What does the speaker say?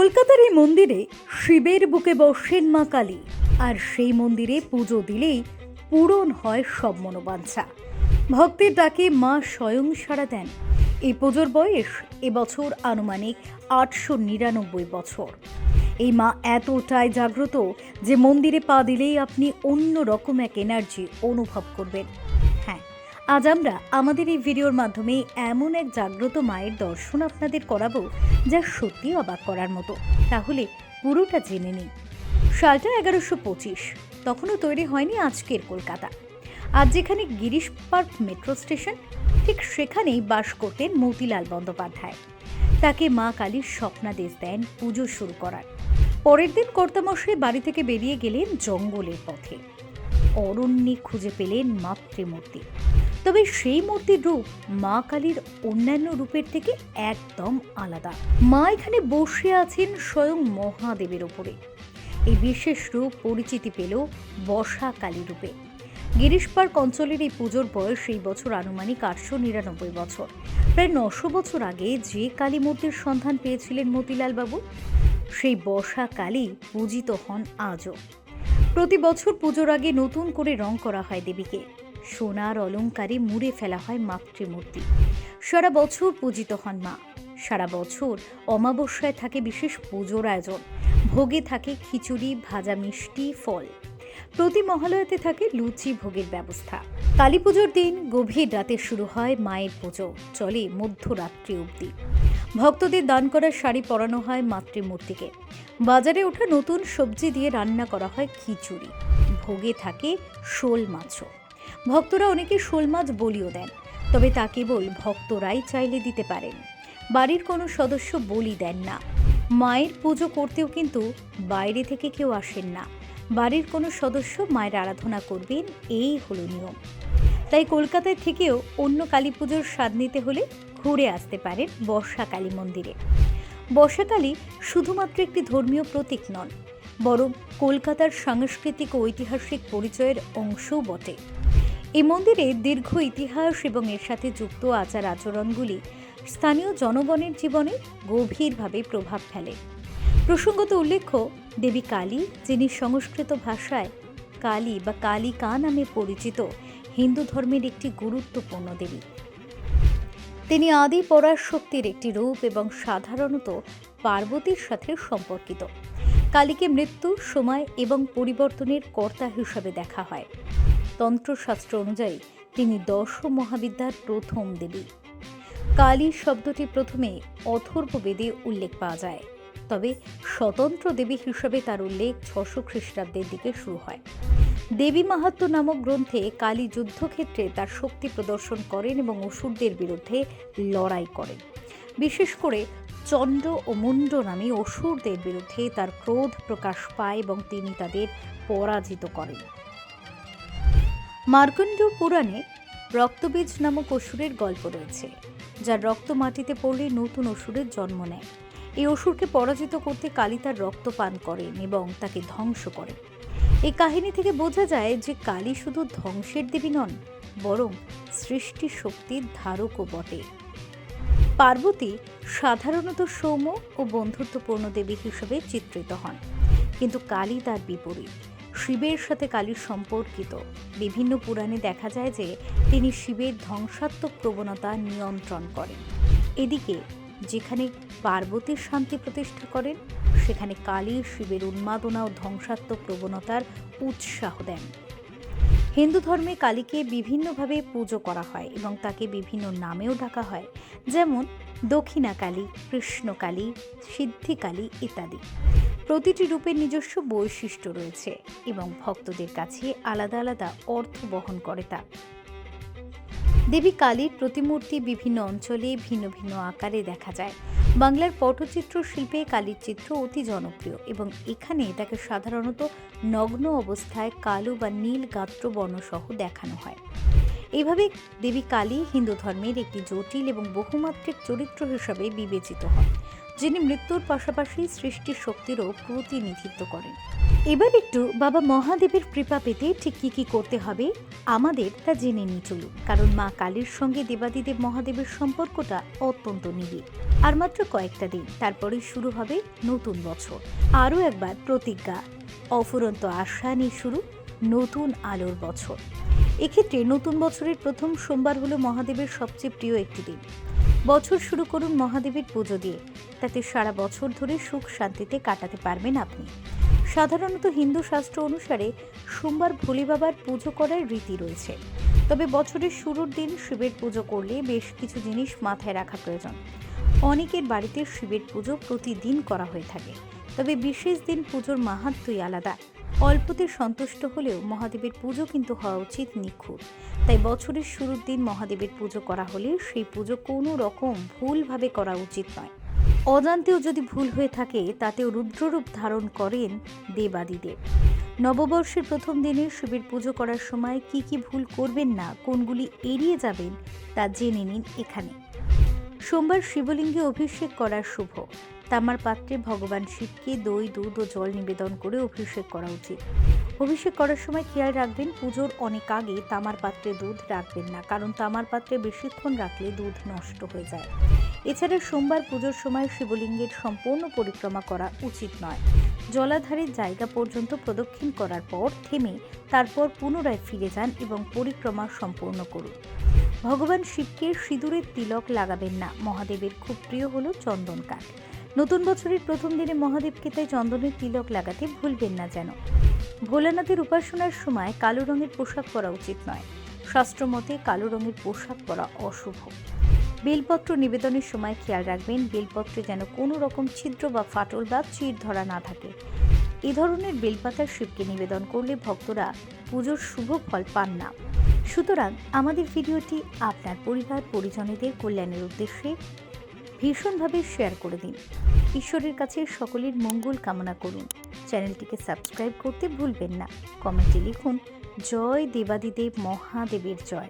কলকাতার এই মন্দিরে শিবের বুকে বসেন মা কালী। আর সেই মন্দিরে পুজো দিলেই পূরণ হয় সব মনোবাঞ্ছা। ভক্তের ডাকে মা স্বয়ং সাড়া দেন। এই পুজোর বয়স এবছর আনুমানিক আটশো নিরানব্বই বছর। এই মা এতটাই জাগ্রত যে মন্দিরে পা দিলেই আপনি অন্য রকম এক এনার্জি অনুভব করবেন। আজ আমরা আমাদের এই ভিডিওর মাধ্যমে এমন এক জাগ্রত মায়ের দর্শন আপনাদের করাবো যা সত্যি অবাক করার মতো। তাহলে পুরোটা জেনে নিন। সালটা এগারোশো পঁচিশ। তখনও তৈরি হয়নি আজকের কলকাতা। আজ যেখানে গিরিশ পার্ক মেট্রো স্টেশন, ঠিক সেখানেই বাস করতেন মতিলাল বন্দ্যোপাধ্যায়। তাকে মা কালীর স্বপ্নাদেশ দেন পুজো শুরু করার। পরের দিন কর্তামশাই বাড়ি থেকে বেরিয়ে গেলেন জঙ্গলের পথে। অরণ্যে খুঁজে পেলেন মাতৃমূর্তি। তবে সেই মূর্তির রূপ মা কালীর অন্যান্য রূপের থেকে একদম আলাদা। মা এখানে বসে আছেন স্বয়ং মহাদেবের ওপরে। এই বিশেষ রূপ পরিচিতি পেল বসা কালী রূপে। গিরিশ পার্ক অঞ্চলের এই পুজোর বয়স এই বছর আনুমানিক আটশো নিরানব্বই বছর। প্রায় নশো বছর আগে যে কালী মূর্তির সন্ধান পেয়েছিলেন মতিলাল বাবু সেই বসা কালী পূজিত হন আজও। প্রতি বছর পুজোর আগে নতুন করে রং করা হয় দেবীকে। সোনার অলঙ্কারে মুড়ে ফেলা হয় মাতৃমূর্তি। সারা বছর পূজিত হন মা। সারা বছর অমাবস্যায় থাকে বিশেষ পুজোর আয়োজন। ভোগে থাকে খিচুড়ি, ভাজা মিষ্টি, ফল। প্রতি মহালয়াতে থাকে লুচি ভোগের ব্যবস্থা। কালী পুজোর দিন গভীর রাতে শুরু হয় মায়ের পুজো। চলে মধ্যরাত্রি অবধি। ভক্তদের দান করা শাড়ি পরানো হয় মাতৃমূর্তিকে। বাজারে ওঠা নতুন সবজি দিয়ে রান্না করা হয় খিচুড়ি। ভোগে থাকে শোল মাছও। ভক্তরা অনেকে শোল মাছ বলিও দেন, তবে তা কেবল ভক্তরাই চাইলে দিতে পারেন। বাড়ির কোনো সদস্য বলি দেন না। মায়ের পুজো করতেও কিন্তু বাইরে থেকে কেউ আসেন না। বাড়ির কোনো সদস্য মায়ের আরাধনা করবেন, এই হলো নিয়ম। তাই কলকাতায় থেকেও অন্য কালী পুজোর স্বাদ নিতে হলে ঘুরে আসতে পারেন বর্ষাকালী মন্দিরে। বর্ষাকালী শুধুমাত্র একটি ধর্মীয় প্রতীক নন, বরং কলকাতার সাংস্কৃতিক ও ঐতিহাসিক পরিচয়ের অংশও বটে। এই মন্দিরে দীর্ঘ ইতিহাস এবং এর সাথে যুক্ত আচার আচরণগুলি স্থানীয় জনগণের জীবনে গভীরভাবে প্রভাব ফেলে। প্রসঙ্গত উল্লেখ্য, দেবী কালী, যিনি সংস্কৃত ভাষায় কালী বা কালিকা নামে পরিচিত, হিন্দু ধর্মের একটি গুরুত্বপূর্ণ দেবী। তিনি আদি পরার শক্তির একটি রূপ এবং সাধারণত পার্বতীর সাথে সম্পর্কিত। কালীকে মৃত্যু, সময় এবং পরিবর্তনের কর্তা হিসাবে দেখা হয়। তন্ত্রশাস্ত্র অনুযায়ী তিনি দশ মহাবিদ্যার প্রথম দেবী। কালী শব্দটি প্রথমে অথর্ব বেদে উল্লেখ পাওয়া যায়, তবে স্বতন্ত্র দেবী হিসাবে তার উল্লেখ ছশো খ্রিস্টাব্দের দিকে শুরু হয়। দেবী মাহাত্ম নামক গ্রন্থে কালী যুদ্ধক্ষেত্রে তার শক্তি প্রদর্শন করেন এবং অসুরদের বিরুদ্ধে লড়াই করেন। বিশেষ করে চণ্ড ও মুন্ড নামে অসুরদের বিরুদ্ধে তার ক্রোধ প্রকাশ পায় এবং তিনি তাদের পরাজিত করেন। মার্কণ্ড পুরাণে রক্তবীজ নামক অসুরের গল্প রয়েছে, যার রক্ত মাটিতে পড়লে নতুন অসুরের জন্ম নেয়। এই অসুরকে পরাজিত করতে কালী তার রক্ত পান করেন এবং তাকে ধ্বংস করেন। এই কাহিনী থেকে বোঝা যায় যে কালী শুধু ধ্বংসের দেবী নন, বরং সৃষ্টি শক্তির ধারকও বটে। পার্বতী সাধারণত সৌম্য ও বন্ধুত্বপূর্ণ দেবী হিসেবে চিত্রিত হন, কিন্তু কালী তার বিপরীত। শিবের সাথে কালীর সম্পর্কিত। বিভিন্ন পুরাণে দেখা যায় যে তিনি শিবের ধ্বংসাত্মক প্রবণতা নিয়ন্ত্রণ করেন। এদিকে যেখানে পার্বতীর শান্তি প্রতিষ্ঠা করেন, সেখানে কালী শিবের উন্মাদনা ও ধ্বংসাত্মক প্রবণতার উৎসাহ দেন। হিন্দু ধর্মে কালীকে বিভিন্নভাবে পুজো করা হয় এবং তাকে বিভিন্ন নামেও ডাকা হয়, যেমন দক্ষিণা কালী কৃষ্ণকালী সিদ্ধিকালী ইত্যাদি। প্রতিটি রূপের নিজস্ব বৈশিষ্ট্য রয়েছে এবং ভক্তদের কাছে আলাদা আলাদা অর্থ বহন করে তা। দেবী কালীর প্রতিমূর্তি বিভিন্ন অঞ্চলে ভিন্ন ভিন্ন আকারে দেখা যায়। বাংলার পটচিত্র শিল্পে কালীর চিত্র অতি জনপ্রিয় এবং এখানে তাকে সাধারণত নগ্ন অবস্থায় কালো বা নীল গাত্র বর্ণসহ দেখানো হয়। এইভাবে দেবী কালী হিন্দু ধর্মের একটি জটিল এবং বহুমাত্রিক চরিত্র হিসাবে বিবেচিত হয় যিনি মৃত্যুর পাশাপাশি সৃষ্টি শক্তিরও প্রতিনিধিত্ব করেন। এবার একটু বাবা মহাদেবের কৃপা পেতে ঠিক কী কী করতে হবে, আমাদের তা জেনে নিয়ে চলুন, কারণ মা কালীর সঙ্গে দেবাদিদেব মহাদেবের সম্পর্কটা অত্যন্ত নিবিড়। আর মাত্র কয়েকটা দিন, তারপরেই শুরু হবে নতুন বছর। আরও একবার প্রতিজ্ঞা, অফুরন্ত আশা নিয়ে শুরু নতুন আলোর বছর। এক্ষেত্রে নতুন বছরের প্রথম সোমবার হলো মহাদেবের সবচেয়ে প্রিয় একটি দিন। বছর শুরু করুন মহাদেবের পুজো দিয়ে। তাতে সারা বছর ধরে সুখ শান্তিতে কাটাতে পারবেন আপনি। সাধারণত হিন্দু শাস্ত্র অনুসারে সোমবার ভোলে বাবার পুজো করার রীতি রয়েছে। তবে বছরের শুরুর দিন শিবের পুজো করলে বেশ কিছু জিনিস মাথায় রাখা প্রয়োজন। অনেকের বাড়িতে শিবের পুজো প্রতিদিন করা হয়ে থাকে। তবে বিশেষ দিন পুজোর মাহাত্মই আলাদা। অল্পতে সন্তুষ্ট হলেও মহাদেবের পুজো কিন্তু হওয়া উচিত নিখুঁত। তাই বছরের শুরুর দিন মহাদেবের পুজো করা হলে সেই পুজো কোনো রকম ভুলভাবে করা উচিত নয়। অজান্তেও যদি ভুল হয়ে থাকে, তাতেও রুদ্ররূপ ধারণ করেন দেবাদিদেব। নববর্ষের প্রথম দিনে শিবের পুজো করার সময় কি কি ভুল করবেন না, কোনগুলি এড়িয়ে যাবেন, তা জেনে নিন এখানে। সোমবার শিবলিঙ্গে অভিষেক করা শুভ। তামার পাত্রে ভগবান শিবকে দই, দুধ ও জল নিবেদন করে অভিষেক করা উচিত। অভিষেক করার সময় খেয়াল রাখবেন, পুজোর অনেক আগে তামার পাত্রে দুধ রাখবেন না, কারণ তামার পাত্রে বেশিক্ষণ রাখলে দুধ নষ্ট হয়ে যায়। এছাড়া সোমবার পুজোর সময় শিবলিঙ্গের সম্পূর্ণ পরিক্রমা করা উচিত নয়। জলাধারের জায়গা পর্যন্ত প্রদক্ষিণ করার পর থেমে তারপর পুনরায় ফিরে যান এবং পরিক্রমা সম্পূর্ণ করুন। ভগবান শিবকে সিঁদুরের তিলক লাগাবেন না, মহাদেবের খুব প্রিয় হল চন্দন কাঠ নতুন বছরের প্রথম দিনে মহাদেবকে তাই চন্দনের তিলক লাগাতে ভুলবেন না যেন। ভোলানাথের উপাসনার সময় কালো রঙের পোশাক পরা উচিত নয়। শাস্ত্রমতে কালো রঙের পোশাক পরা অশুভ। বেলপত্র নিবেদনের সময় খেয়াল রাখবেন, বেলপত্রে যেন কোনো রকম ছিদ্র বা ফাটল বা চির ধরা না থাকে। এ ধরনের বেলপাতার শিবকে নিবেদন করলে ভক্তরা পুজোর শুভ ফল পান না। সুতরাং আমাদের ভিডিওটি আপনার পরিবার, পরিজনেদের কল্যাণের উদ্দেশ্যে ভীষণভাবে শেয়ার করে দিন। ঈশ্বরের কাছে সকলের মঙ্গল কামনা করুন। চ্যানেলটিকে সাবস্ক্রাইব করতে ভুলবেন না। কমেন্টে লিখুন, জয় দেবাদিদেব মহাদেবের জয়।